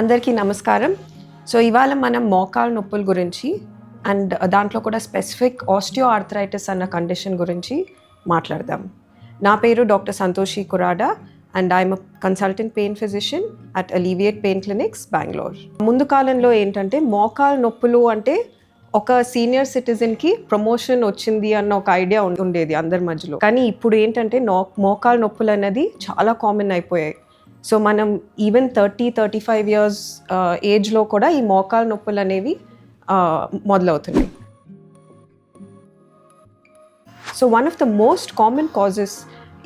అందరికీ నమస్కారం. సో ఇవాళ మనం మోకాల్ నొప్పుల గురించి అండ్ దాంట్లో కూడా స్పెసిఫిక్ ఆస్టియో ఆర్థరైటిస్ అన్న కండిషన్ గురించి మాట్లాడదాం. నా పేరు doctor Santoshi Kurada and I'm consultant pain physician at alleviate pain clinics Bengaluru. ముందు కాలంలో ఏంటంటే మోకాల్ నొప్పులు అంటే ఒక సీనియర్ సిటిజన్కి ప్రమోషన్ వచ్చింది అన్న ఒక ఐడియా ఉండేది అందరి మధ్యలో. కానీ ఇప్పుడు ఏంటంటే నో మోకాలు నొప్పులు అనేది చాలా కామన్ అయిపోయాయి. సో మనం even thirty thirty five years ఏజ్లో కూడా ఈ మోకాల నొప్పులు అనేవి uh, మొదలవుతున్నాయి. So one of the most common causes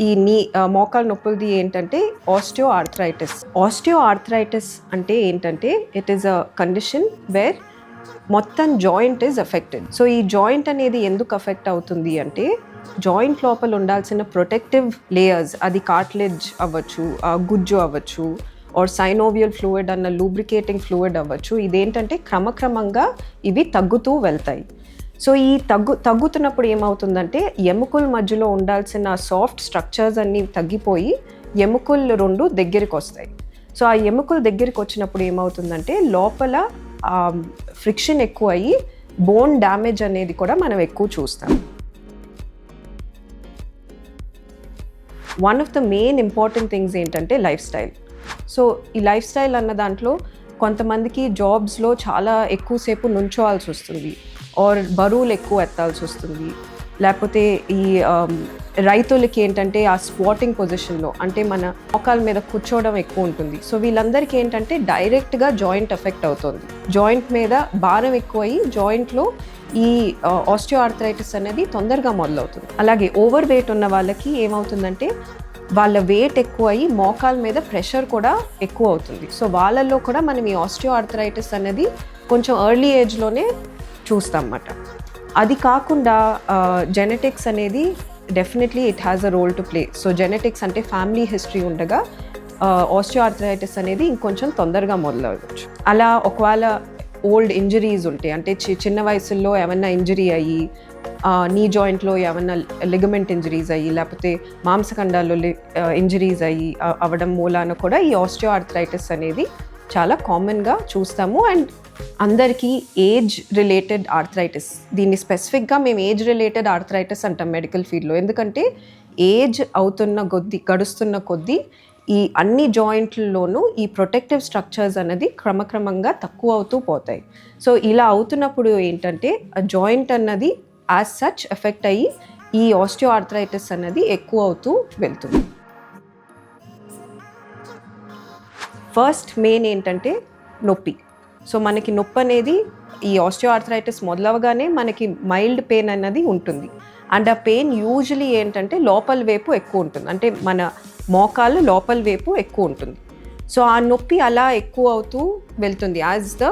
ఈ నీ uh, మోకాల నొప్పులది ఏంటంటే ఆస్టియో ఆర్థరైటిస్ ఆస్టియో ఆర్థరైటిస్ అంటే ఏంటంటే it is a condition where మొత్తం జాయింట్ ఈజ్ అఫెక్టెడ్ సో ఈ జాయింట్ అనేది ఎందుకు అఫెక్ట్ అవుతుంది అంటే జాయింట్ లోపల ఉండాల్సిన ప్రొటెక్టివ్ లేయర్స్ అది కార్ట్లెజ్ అవ్వచ్చు గుజ్జు అవ్వచ్చు ఆర్ సైనోవియల్ ఫ్లూయిడ్ అన్న లూబ్రికేటింగ్ ఫ్లూయిడ్ అవ్వచ్చు. ఇదేంటంటే క్రమక్రమంగా ఇవి తగ్గుతూ వెళ్తాయి. సో ఈ తగ్గు తగ్గుతున్నప్పుడు ఏమవుతుందంటే ఎముకల మధ్యలో ఉండాల్సిన సాఫ్ట్ స్ట్రక్చర్స్ అన్నీ తగ్గిపోయి ఎముకలు రెండు దగ్గరికి వస్తాయి. సో ఆ ఎముకలు దగ్గరికి వచ్చినప్పుడు ఏమవుతుందంటే లోపల ఫ్రిక్షన్ ఎక్కువ అయ్యి బోన్ డ్యామేజ్ అనేది కూడా మనం ఎక్కువ చూస్తాం. One of the main important things ఏంటంటే లైఫ్ స్టైల్ సో ఈ లైఫ్ స్టైల్ అన్న దాంట్లో కొంతమందికి జాబ్స్లో చాలా ఎక్కువసేపు నుంచోవాల్సి వస్తుంది. ఆర్ బరువులు ఎక్కువ ఎత్తాల్సి వస్తుంది. లేకపోతే ఈ రైతులకి ఏంటంటే ఆ స్పాటింగ్ పొజిషన్లో అంటే మన మోకాల మీద కూర్చోవడం ఎక్కువ ఉంటుంది. సో వీళ్ళందరికీ ఏంటంటే డైరెక్ట్గా జాయింట్ ఎఫెక్ట్ అవుతుంది. జాయింట్ మీద భారం ఎక్కువయ్యి జాయింట్లో ఈ ఆస్టియో ఆర్థరైటిస్ అనేది తొందరగా మొదలవుతుంది. అలాగే ఓవర్ వెయిట్ ఉన్న వాళ్ళకి ఏమవుతుందంటే వాళ్ళ వెయిట్ ఎక్కువ అయ్యి మోకాల మీద ప్రెషర్ కూడా ఎక్కువ అవుతుంది. సో వాళ్ళల్లో కూడా మనం ఈ ఆస్టియో ఆర్థరైటిస్ అనేది కొంచెం ఎర్లీ ఏజ్లోనే చూస్తాం అన్నమాట అది కాకుండా జెనెటిక్స్ అనేది definitely it has a role to play so genetics అంటే ఫ్యామిలీ హిస్టరీ ఉండగా ఆస్టియో ఆర్థరైటిస్ అనేది ఇంకొంచెం తొందరగా మొదలవచ్చు అలా ఒకవేళ ఓల్డ్ ఇంజరీస్ ఉంటాయి అంటే చి- చిన్న వయసులో ఏమన్నా ఇంజరీ అయ్యి నీ జాయింట్లో ఏమన్నా లిగమెంట్ ఇంజరీస్ అయ్యి లేకపోతే మాంసఖండాల్లో ఇంజరీస్ అయ్యి అవ్వడం మూలాన కూడా ఈ ఆస్టియో ఆర్థరైటిస్ అనేది చాలా కామన్గా చూస్తాము. అండ్ అందరికీ ఏజ్ రిలేటెడ్ ఆర్థరైటిస్. దీన్ని స్పెసిఫిక్గా మేము ఏజ్ రిలేటెడ్ ఆర్థరైటిస్ అంటాం మెడికల్ ఫీల్డ్లో. ఎందుకంటే ఏజ్ అవుతున్న కొద్దీ గడుస్తున్న కొద్దీ ఈ అన్ని జాయింట్లలోనూ ఈ ప్రొటెక్టివ్ స్ట్రక్చర్స్ అనేది క్రమక్రమంగా తక్కువ అవుతూ పోతాయి. సో ఇలా అవుతున్నప్పుడు ఏంటంటే ఆ జాయింట్ అన్నది యాజ్ సచ్ ఎఫెక్ట్ అయ్యి ఈ ఆస్టియో ఆర్థరైటిస్ అన్నది ఎక్కువ అవుతూ వెళ్తుంది. ఫస్ట్ మెయిన్ ఏంటంటే నొప్పి. సో మనకి నొప్పి అనేది ఈ ఆస్టియోఆర్థరైటిస్ మొదలవగానే మనకి మైల్డ్ పెయిన్ అన్నది ఉంటుంది. అండ్ ఆ పెయిన్ యూజువలీ ఏంటంటే లోపల వైపు ఎక్కువ ఉంటుంది. అంటే మన మోకాలు లోపల వైపు ఎక్కువ ఉంటుంది. సో ఆ నొప్పి అలా ఎక్కువ అవుతూ వెళ్తుంది. యాజ్ ద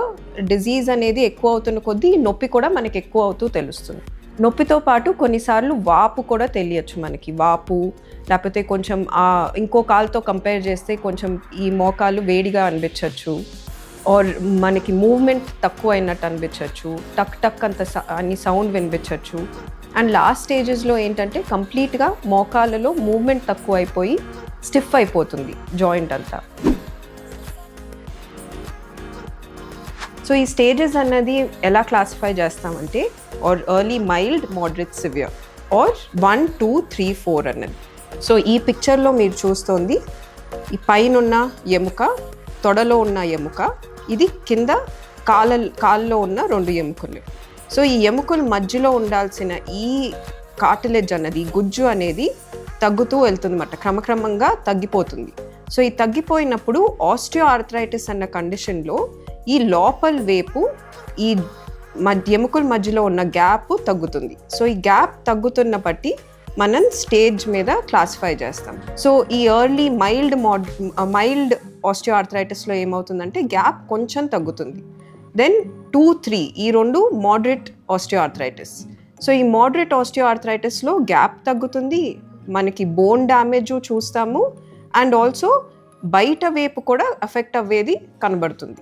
డిజీజ్ అనేది ఎక్కువ అవుతున్న కొద్దీ ఈ నొప్పి కూడా మనకి ఎక్కువ అవుతూ తెలుస్తుంది. నొప్పితో పాటు కొన్నిసార్లు వాపు కూడా తెలియచ్చు మనకి. వాపు లేకపోతే కొంచెం ఇంకో కాలుతో కంపేర్ చేస్తే కొంచెం ఈ మోకాలు వేడిగా అనిపించవచ్చు ఆర్ మనకి మూవ్మెంట్ తక్కువ అయినట్టు అనిపించవచ్చు టక్ టక్ అంత అన్ని సౌండ్ వినిపించవచ్చు అండ్ లాస్ట్ స్టేజెస్లో ఏంటంటే కంప్లీట్గా మోకాలలో మూవ్మెంట్ తక్కువ అయిపోయి స్టిఫ్ అయిపోతుంది జాయింట్ అంతా. సో ఈ స్టేజెస్ అన్నది ఎలా క్లాసిఫై చేస్తామంటే or early mild moderate severe or one two three four అన్నది. సో ఈ పిక్చర్లో మీరు చూస్తోంది ఈ పైన ఎముక తొడలో ఉన్న ఎముక ఇది కింద కాల కాల్లో ఉన్న రెండు ఎముకలు. సో ఈ ఎముకల మధ్యలో ఉండాల్సిన ఈ కాటిలెజ్ అన్నది గుజ్జు అనేది తగ్గుతూ వెళ్తుందన్నమాట. క్రమక్రమంగా తగ్గిపోతుంది. సో ఈ తగ్గిపోయినప్పుడు ఆస్టియో ఆర్థరైటిస్ అన్న కండిషన్లో ఈ లోపల వైపు ఈ మధ్య ఎముకల మధ్యలో ఉన్న గ్యాప్ తగ్గుతుంది. సో ఈ గ్యాప్ తగ్గుతున్న బట్టి మనం స్టేజ్ మీద క్లాసిఫై చేస్తాం. సో ఈ early mild mode mild osteo ఆర్థరైటిస్లో ఏమవుతుందంటే గ్యాప్ కొంచెం తగ్గుతుంది. దెన్ టూ త్రీ ఈ రెండు మోడరేట్ ఆస్టియో ఆర్థరైటిస్ సో ఈ మోడరేట్ ఆస్టియో ఆర్థరైటిస్లో గ్యాప్ తగ్గుతుంది మనకి బోన్ డ్యామేజ్ చూస్తాము అండ్ ఆల్సో బయట వైపు కూడా ఎఫెక్ట్ అవ్వేది కనబడుతుంది.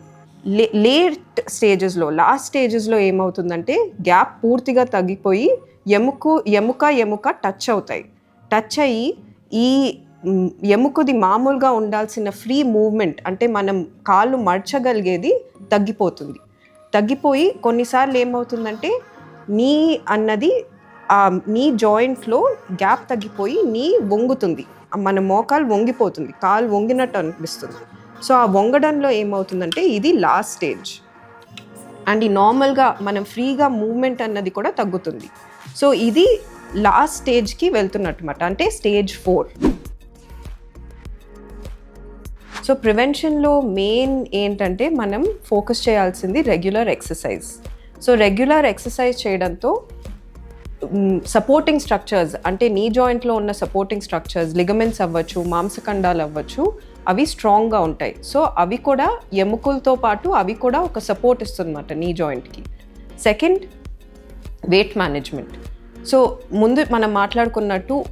లే లేట్ స్టేజెస్లో లాస్ట్ స్టేజెస్లో ఏమవుతుందంటే గ్యాప్ పూర్తిగా తగ్గిపోయి ఎముకు ఎముక ఎముక టచ్ అవుతాయి. టచ్ అయ్యి ఈ ఎముకది మామూలుగా ఉండాల్సిన ఫ్రీ మూవ్మెంట్ అంటే మనం కాళ్ళు మడ్చగలిగేది తగ్గిపోతుంది. తగ్గిపోయి కొన్నిసార్లు ఏమవుతుందంటే నీ అన్నది నీ జాయింట్లో గ్యాప్ తగ్గిపోయి నీ వంగుతుంది. మన మోకాలు వంగిపోతుంది కాలు వంగినట్టు అనిపిస్తుంది. సో ఆ వంగడంలో ఏమవుతుందంటే ఇది లాస్ట్ స్టేజ్. అండ్ ఈ నార్మల్గా మనం ఫ్రీగా మూవ్మెంట్ అన్నది కూడా తగ్గుతుంది. సో ఇది లాస్ట్ స్టేజ్కి వెళ్తున్నట్టు అంటే స్టేజ్ ఫోర్. సో ప్రివెన్షన్లో మెయిన్ ఏంటంటే మనం ఫోకస్ చేయాల్సింది regular exercise so regular exercise చేయడంతో సపోర్టింగ్ స్ట్రక్చర్స్ అంటే నీ జాయింట్లో ఉన్న సపోర్టింగ్ స్ట్రక్చర్స్ లిగమెంట్స్ అవ్వచ్చు మాంసఖండాలు అవ్వచ్చు అవి స్ట్రాంగ్గా ఉంటాయి. సో అవి కూడా ఎముకలతో పాటు అవి కూడా ఒక సపోర్ట్ ఇస్తుందన్నమాట నీ జాయింట్కి సెకండ్ వెయిట్ మేనేజ్మెంట్ సో ముందు మనం మాట్లాడుకున్నట్టు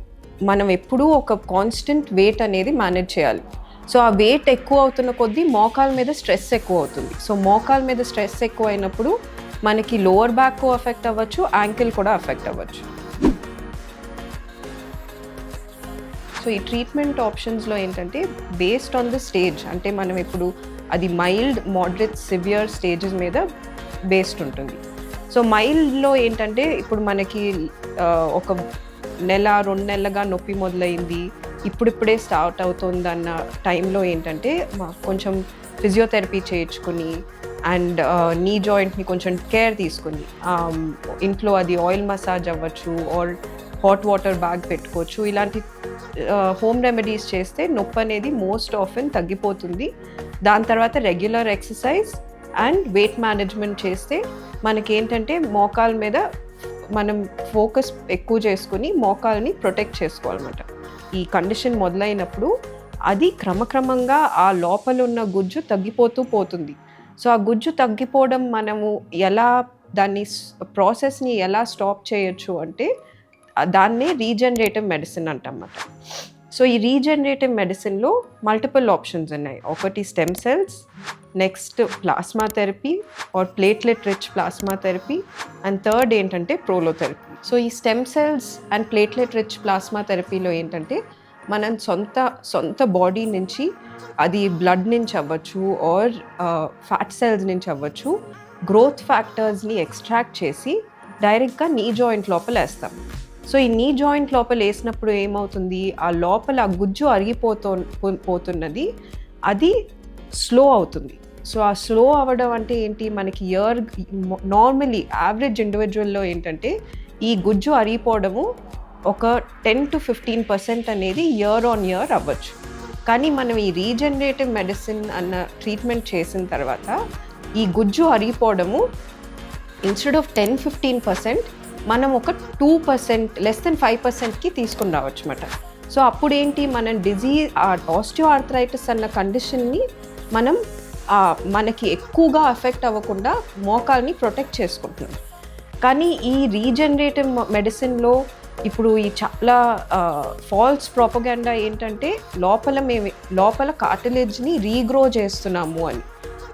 మనం ఎప్పుడూ ఒక కాన్స్టెంట్ వెయిట్ అనేది మేనేజ్ చేయాలి. సో ఆ వెయిట్ ఎక్కువ అవుతున్న కొద్దీ మోకాల మీద స్ట్రెస్ ఎక్కువ అవుతుంది. సో మోకాల మీద స్ట్రెస్ ఎక్కువ అయినప్పుడు మనకి లోవర్ బ్యాక్ అఫెక్ట్ అవ్వచ్చు యాంకిల్ కూడా అఫెక్ట్ అవ్వచ్చు. సో ఈ ట్రీట్మెంట్ ఆప్షన్స్లో ఏంటంటే బేస్డ్ ఆన్ ద స్టేజ్ అంటే మనం ఇప్పుడు అది మైల్డ్ మోడరేట్ సివియర్ స్టేజెస్ మీద బేస్డ్ ఉంటుంది. సో మైల్డ్లో ఏంటంటే ఇప్పుడు మనకి ఒక నెల రెండు నెలలుగా నొప్పి మొదలైంది ఇప్పుడిప్పుడే స్టార్ట్ అవుతుంది అన్న టైంలో ఏంటంటే కొంచెం ఫిజియోథెరపీ చేయించుకుని అండ్ నీ జాయింట్ని కొంచెం కేర్ తీసుకుని ఇంట్లో అది ఆయిల్ మసాజ్ అవ్వచ్చు ఆర్ హాట్ వాటర్ బ్యాగ్ పెట్టుకోవచ్చు. ఇలాంటి హోమ్ రెమెడీస్ చేస్తే నొప్పి అనేది మోస్ట్ ఆఫెన్ తగ్గిపోతుంది. దాని తర్వాత regular exercise and weight management చేస్తే మనకేంటంటే మోకాల మీద మనం ఫోకస్ ఎక్కువ చేసుకుని మోకాల్ని ప్రొటెక్ట్ చేసుకోవాలన్నమాట. ఈ కండిషన్ మొదలైనప్పుడు అది క్రమక్రమంగా ఆ లోపల ఉన్న గుజ్జు తగ్గిపోతూ పోతుంది. సో ఆ గుజ్జు తగ్గిపోవడం మనము ఎలా దాన్ని ప్రాసెస్ని ఎలా స్టాప్ చేయొచ్చు అంటే దాన్నే రీజనరేటివ్ మెడిసిన్ అంటమాట సో ఈ రీజనరేటివ్ మెడిసిన్లో మల్టిపుల్ ఆప్షన్స్ ఉన్నాయి. ఒకటి stem cells next plasma therapy or platelet rich plasma therapy and third ఏంటంటే ప్రోలోథెరపీ. సో ఈ stem cells and platelet rich plasma థెరపీలో ఏంటంటే మనం సొంత సొంత బాడీ నుంచి అది బ్లడ్ నుంచి అవ్వచ్చు ఆర్ ఫ్యాట్ సెల్స్ నుంచి అవ్వచ్చు గ్రోత్ ఫ్యాక్టర్స్ని ఎక్స్ట్రాక్ట్ చేసి డైరెక్ట్గా నీ జాయింట్ లోపల వేస్తాం. సో ఈ నీ జాయింట్ లోపల వేసినప్పుడు ఏమవుతుంది? ఆ లోపల ఆ గుజ్జు అరిగిపోతూ పోతున్నది అది స్లో అవుతుంది. సో ఆ స్లో అవ్వడం అంటే ఏంటి? మనకి ఇయర్ నార్మలీ యావరేజ్ ఇండివిజువల్లో ఏంటంటే ఈ గుజ్జు అరిగిపోవడము ఒక టెన్ టు ఫిఫ్టీన్ పర్సెంట్ అనేది ఇయర్ ఆన్ ఇయర్ అవ్వచ్చు. కానీ మనం ఈ రీజనరేటివ్ మెడిసిన్ అన్న ట్రీట్మెంట్ చేసిన తర్వాత ఈ గుజ్జు అరిగిపోవడము instead of ten fifteen percent మనం ఒక two percent less than five పర్సెంట్కి తీసుకుని రావచ్చు అనమాట సో అప్పుడేంటి మనం డిజీజ్ ఆస్టియో ఆర్థరైటిస్ అన్న కండిషన్ని మనం మనకి ఎక్కువగా అఫెక్ట్ అవ్వకుండా మోకాల్ని ప్రొటెక్ట్ చేసుకుంటున్నాం. కానీ ఈ రీజనరేటివ్ మెడిసిన్లో ఇప్పుడు ఈ చాలా ఫాల్స్ ప్రాపగాండా ఏంటంటే లోపల మేము లోపల కార్టిలేజ్ని రీగ్రో చేస్తున్నాము అని.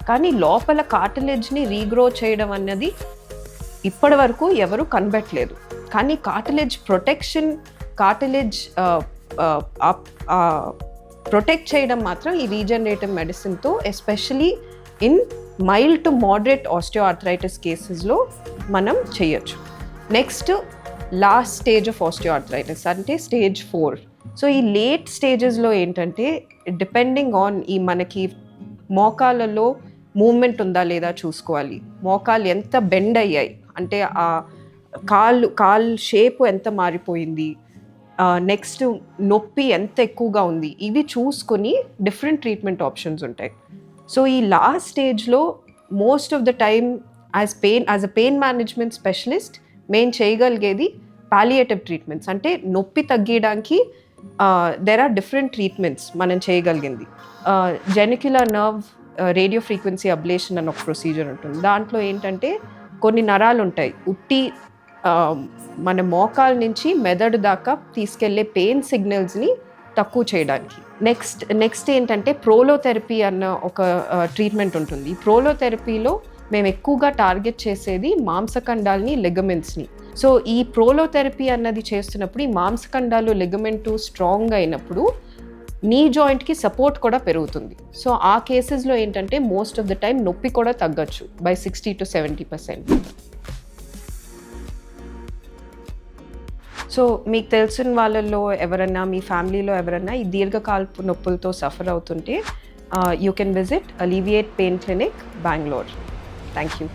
కానీ లోపల కార్టిలేజ్ని రీగ్రో చేయడం అన్నది ఇప్పటి వరకు ఎవరు కనబెట్టలేదు. కానీ కార్టిలేజ్ ప్రొటెక్షన్ కార్టిలేజ్ ప్రొటెక్ట్ చేయడం మాత్రం ఈ regenerative మెడిసిన్తో especially in mild to moderate osteoarthritis కేసెస్లో మనం చేయొచ్చు. Next last stage of osteoarthritis అంటే స్టేజ్ ఫోర్ సో ఈ లేట్ స్టేజెస్లో ఏంటంటే డిపెండింగ్ ఆన్ ఈ మనకి మోకాలలో మూమెంట్ ఉందా లేదా చూసుకోవాలి. మోకాలు ఎంత బెండ్ అయ్యాయి? అంటే ఆ కాళ్ళు కాల్ షేప్ ఎంత మారిపోయింది? నెక్స్ట్ నొప్పి ఎంత ఎక్కువగా ఉంది? ఇవి చూసుకొని డిఫరెంట్ ట్రీట్మెంట్ ఆప్షన్స్ ఉంటాయి. సో ఈ లాస్ట్ స్టేజ్లో most of the time as pain as a pain management specialist మేము చేయగలిగేది పాలియేటివ్ ట్రీట్మెంట్స్ అంటే నొప్పి తగ్గించడానికి దెర్ ఆర్ డిఫరెంట్ ట్రీట్మెంట్స్ మనం చేయగలిగింది. Genicular nerve radio frequency ablation అని ఒక ప్రొసీజర్ ఉంటుంది. దాంట్లో ఏంటంటే కొన్ని నరాలు ఉంటాయి. ఉట్టి మన మోకాల నుంచి మెదడు దాకా తీసుకెళ్ళే పెయిన్ సిగ్నల్స్ని తక్కువ చేయడానికి. నెక్స్ట్ నెక్స్ట్ ఏంటంటే ప్రోలోథెరపీ అన్న ఒక ట్రీట్మెంట్ ఉంటుంది. ఈ ప్రోలోథెరపీలో మేము ఎక్కువగా టార్గెట్ చేసేది మాంసఖండాల్ని లెగమెంట్స్ని. సో ఈ ప్రోలోథెరపీ అన్నది చేస్తున్నప్పుడు ఈ మాంసఖండాలు లెగమెంటు స్ట్రాంగ్ అయినప్పుడు నీ జాయింట్కి సపోర్ట్ కూడా పెరుగుతుంది. సో ఆ కేసెస్లో ఏంటంటే మోస్ట్ ఆఫ్ ద టైం నొప్పి కూడా తగ్గచ్చు by sixty to seventy percent. So మీకు తెలిసిన వాళ్ళల్లో ఎవరన్నా మీ ఫ్యామిలీలో ఎవరన్నా ఈ దీర్ఘకాలపు నొప్పులతో సఫర్ అవుతుంటే you can visit Alleviate Pain Clinic Bengaluru thank you